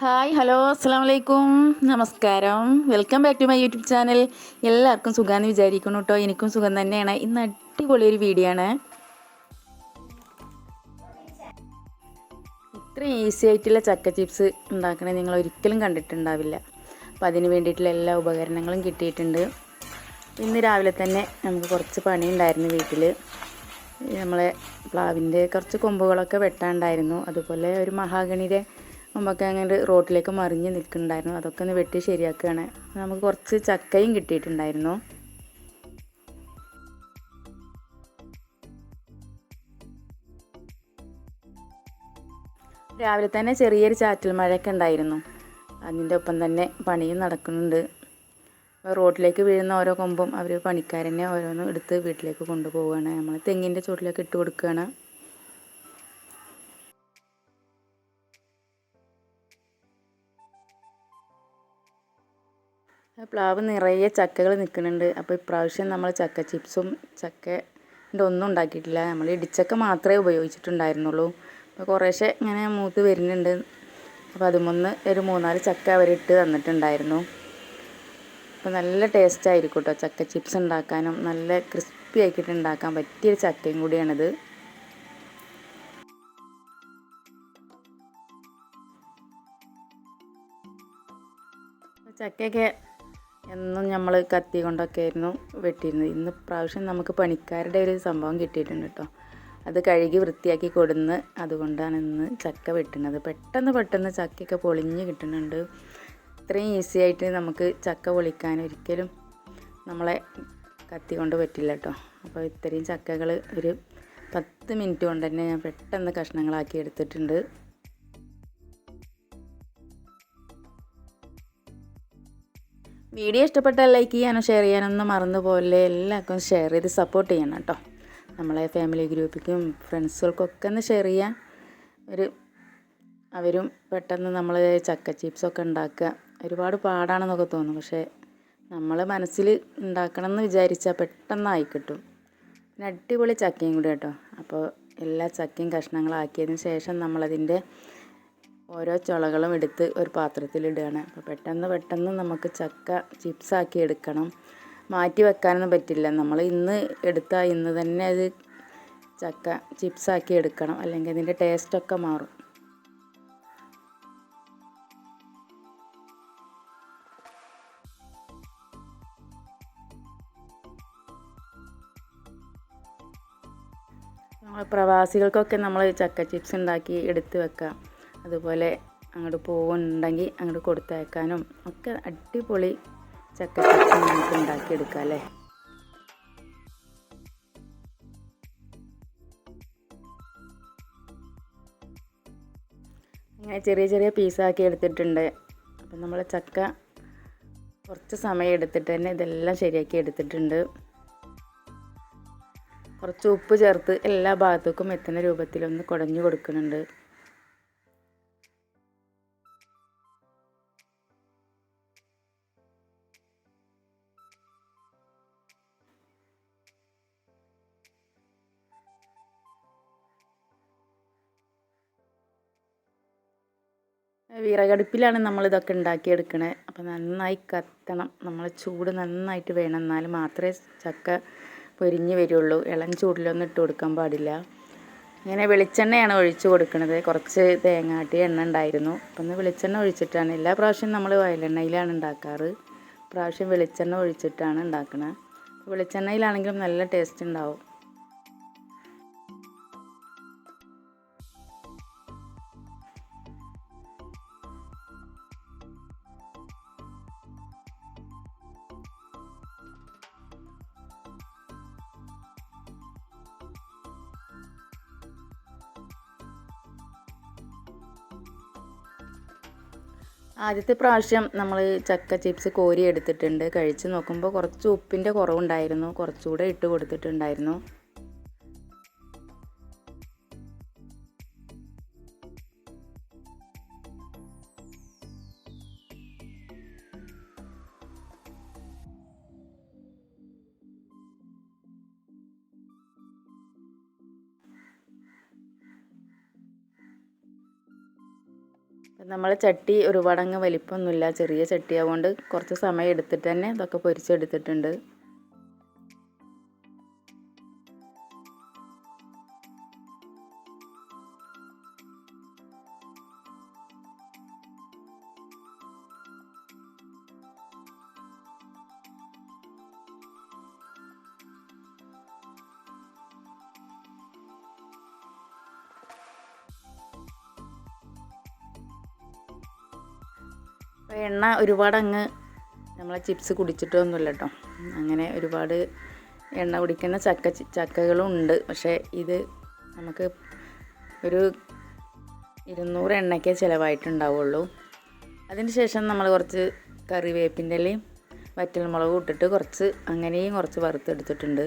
Hi hello അസ്സാം വലൈക്കും നമസ്കാരം. Welcome back to my YouTube channel. എല്ലാവർക്കും സുഖമാണെന്ന് വിചാരിക്കുന്നു കേട്ടോ എനിക്കും സുഖം തന്നെയാണ്. ഇന്ന് അടിപൊളി ഒരു വീഡിയോ ആണ്. ഇത്ര ഈസി ആയിട്ടുള്ള ചക്ക ചിപ്സ് ഉണ്ടാക്കണേ നിങ്ങൾ ഒരിക്കലും കണ്ടിട്ടുണ്ടാവില്ല. അപ്പോൾ അതിന് വേണ്ടിയിട്ടുള്ള എല്ലാ ഉപകരണങ്ങളും കിട്ടിയിട്ടുണ്ട്. ഇന്ന് രാവിലെ തന്നെ നമുക്ക് കുറച്ച് പണിയുണ്ടായിരുന്നു വീട്ടിൽ നമ്മളെ പ്ലാവിന്റെ കുറച്ച് കൊമ്പുകളൊക്കെ വെട്ടാണ്ടായിരുന്നു. അതുപോലെ ഒരു മഹാഗണിയുടെ കൊമ്പൊക്കെ അങ്ങനെ റോട്ടിലേക്ക് മറിഞ്ഞ് നിൽക്കുന്നുണ്ടായിരുന്നു. അതൊക്കെ ഒന്ന് വെട്ടി ശരിയാക്കുകയാണ്. നമുക്ക് കുറച്ച് ചക്കയും കിട്ടിയിട്ടുണ്ടായിരുന്നു. രാവിലെ തന്നെ ചെറിയൊരു ചാറ്റൽ മഴയൊക്കെ ഉണ്ടായിരുന്നു. അതിന്റെ ഒപ്പം തന്നെ പണിയും നടക്കുന്നുണ്ട്. റോഡിലേക്ക് വീഴുന്ന ഓരോ കൊമ്പും അവർ പണിക്കാരനെ ഓരോന്നും എടുത്ത് വീട്ടിലേക്ക് കൊണ്ടുപോവുകയാണ്. നമ്മൾ തെങ്ങിന്റെ ചുവട്ടിലേക്ക് ഇട്ട് കൊടുക്കുകയാണ്. പ്ലാവ് നിറയെ ചക്കകൾ നിൽക്കുന്നുണ്ട് അപ്പോൾ ഇപ്രാവശ്യം നമ്മൾ ചക്ക ചിപ്സും ചക്കന്റെ ഒന്നും ഉണ്ടാക്കിയിട്ടില്ല. നമ്മൾ ഇടിച്ചക്ക മാത്രമേ ഉപയോഗിച്ചിട്ടുണ്ടായിരുന്നുള്ളൂ. അപ്പോൾ കുറേശ്ശെ ഇങ്ങനെ മൂത്ത് വരുന്നുണ്ട്. അപ്പോൾ അതുമൊന്ന് ഒരു മൂന്നാൽ ചക്ക അവരിട്ട് തന്നിട്ടുണ്ടായിരുന്നു. അപ്പോൾ നല്ല ടേസ്റ്റ് ആയിരിക്കും കേട്ടോ ചക്ക ചിപ്സ് ഉണ്ടാക്കാനും. നല്ല ക്രിസ്പി ആക്കിയിട്ട് ഉണ്ടാക്കാൻ പറ്റിയൊരു ചക്കയും കൂടിയാണിത്. ചക്കയൊക്കെ എന്നും നമ്മൾ കത്തി കൊണ്ടൊക്കെ ആയിരുന്നു വെട്ടിയിരുന്നത്. ഇന്ന് പ്രാവശ്യം നമുക്ക് പണിക്കാരുടെ ഒരു സംഭവം കിട്ടിയിട്ടുണ്ട് കേട്ടോ. അത് കഴുകി വൃത്തിയാക്കി കൊടുന്ന് അതുകൊണ്ടാണ് ഇന്ന് ചക്ക വെട്ടുന്നത്. പെട്ടെന്ന് പെട്ടെന്ന് ചക്കയൊക്കെ പൊളിഞ്ഞ് കിട്ടുന്നുണ്ട്. ഇത്രയും ഈസി ആയിട്ട് നമുക്ക് ചക്ക പൊളിക്കാൻ ഒരിക്കലും നമ്മളെ കത്തി കൊണ്ട് പറ്റില്ല കേട്ടോ. അപ്പോൾ ഇത്രയും ചക്കകൾ ഒരു പത്ത് മിനിറ്റ് കൊണ്ട് തന്നെ ഞാൻ പെട്ടെന്ന് കഷ്ണങ്ങളാക്കി എടുത്തിട്ടുണ്ട്. വീഡിയോ ഇഷ്ടപ്പെട്ടാൽ ലൈക്ക് ചെയ്യാനോ ഷെയർ ചെയ്യാനൊന്നും മറന്നു പോലെ എല്ലാവർക്കും ഷെയർ ചെയ്ത് സപ്പോർട്ട് ചെയ്യണം കേട്ടോ. നമ്മളെ ഫാമിലി ഗ്രൂപ്പിക്കും ഫ്രണ്ട്സുകൾക്കൊക്കെ ഒന്ന് ഷെയർ ചെയ്യാൻ. ഒരു അവരും പെട്ടെന്ന് നമ്മൾ ചക്ക ചിപ്സൊക്കെ ഉണ്ടാക്കുക. ഒരുപാട് പാടാണെന്നൊക്കെ തോന്നും. പക്ഷേ നമ്മൾ മനസ്സിൽ ഉണ്ടാക്കണം എന്ന് വിചാരിച്ചാൽ പെട്ടെന്നായി കിട്ടും. പിന്നെ അടിപൊളി ചക്കയും കൂടി കേട്ടോ. അപ്പോൾ എല്ലാ ചക്കയും കഷ്ണങ്ങളാക്കിയതിന് ശേഷം നമ്മളതിന്റെ ഓരോ ചുളകളും എടുത്ത് ഒരു പാത്രത്തിലിടുകയാണ്. അപ്പോൾ പെട്ടെന്ന് പെട്ടെന്ന് നമുക്ക് ചക്ക ചിപ്സാക്കി എടുക്കണം. മാറ്റി വെക്കാനൊന്നും പറ്റില്ല. നമ്മൾ ഇന്ന് എടുത്താൽ ഇന്ന് തന്നെ അത് ചക്ക ചിപ്സാക്കി എടുക്കണം. അല്ലെങ്കിൽ അതിന്റെ ടേസ്റ്റൊക്കെ മാറും. പ്രവാസികൾക്കൊക്കെ നമ്മൾ ചക്ക ചിപ്സ് ഉണ്ടാക്കി എടുത്ത് വെക്കാം. അതുപോലെ അങ്ങോട്ട് പോകുന്നുണ്ടെങ്കിൽ അങ്ങോട്ട് കൊടുത്തയക്കാനും ഒക്കെ അടിപൊളി ചക്ക ചിപ്സ് നമുക്ക് ഉണ്ടാക്കിയെടുക്കാം അല്ലേ? ഇങ്ങനെ ചെറിയ ചെറിയ പീസാക്കി എടുത്തിട്ടുണ്ട്. അപ്പം നമ്മൾ ചക്ക കുറച്ച് സമയം എടുത്തിട്ട് തന്നെ ഇതെല്ലാം ശരിയാക്കി എടുത്തിട്ടുണ്ട്. കുറച്ച് ഉപ്പ് ചേർത്ത് എല്ലാ ഭാഗത്തേക്കും എത്തുന്ന രൂപത്തിലൊന്ന് കുടഞ്ഞു കൊടുക്കുന്നുണ്ട്. വിറകടുപ്പിലാണ് നമ്മളിതൊക്കെ ഉണ്ടാക്കിയെടുക്കണത് അപ്പോൾ നന്നായി കത്തണം. നമ്മൾ ചൂട് നന്നായിട്ട് വേണം. എന്നാൽ മാത്രമേ ചക്ക പൊരിഞ്ഞ് വരുള്ളൂ. ഇളം ചൂടിലൊന്നും ഇട്ട് കൊടുക്കാൻ പാടില്ല. ഇങ്ങനെ വെളിച്ചെണ്ണയാണ് ഒഴിച്ച് കൊടുക്കുന്നത് കുറച്ച് തേങ്ങാട്ടി എണ്ണ ഉണ്ടായിരുന്നു. അപ്പം ഒന്ന് വെളിച്ചെണ്ണ ഒഴിച്ചിട്ടാണ്. എല്ലാ പ്രാവശ്യം നമ്മൾ വയലെണ്ണയിലാണ് ഉണ്ടാക്കാറ്. പ്രാവശ്യം വെളിച്ചെണ്ണ ഒഴിച്ചിട്ടാണ് ഉണ്ടാക്കുന്നത് വെളിച്ചെണ്ണയിലാണെങ്കിലും നല്ല ടേസ്റ്റ് ഉണ്ടാവും. ആദ്യത്തെ പ്രാവശ്യം നമ്മൾ ചക്ക ചിപ്സ് കോരി എടുത്തിട്ടുണ്ട്. കഴിച്ച് നോക്കുമ്പോൾ കുറച്ച് ഉപ്പിന്റെ കുറവുണ്ടായിരുന്നു. കുറച്ചുകൂടെ ഇട്ട് കൊടുത്തിട്ടുണ്ടായിരുന്നു. നമ്മൾ ചട്ടി ഒരുപാടങ്ങ് വലിപ്പമൊന്നുമില്ല. ചെറിയ ചട്ടി ആവുകൊണ്ട് കുറച്ച് സമയം എടുത്തിട്ട് തന്നെ ഇതൊക്കെ പൊരിച്ചെടുത്തിട്ടുണ്ട്. അപ്പോൾ എണ്ണ ഒരുപാട് അങ്ങ് നമ്മളെ ചിപ്സ് കുടിച്ചിട്ടൊന്നുമില്ല കേട്ടോ അങ്ങനെ ഒരുപാട് എണ്ണ കുടിക്കുന്ന ചക്ക ചക്കകളും ഉണ്ട് പക്ഷേ ഇത് നമുക്ക് ഒരു ഇരുന്നൂറ് എണ്ണയ്ക്കേ ചിലവായിട്ടുണ്ടാവുള്ളൂ. അതിന് ശേഷം നമ്മൾ കുറച്ച് കറിവേപ്പിന്റെ ഇലയും വറ്റൽമുളകും ഇട്ടിട്ട് കുറച്ച് അങ്ങനെയും കുറച്ച് വറുത്തെടുത്തിട്ടുണ്ട്.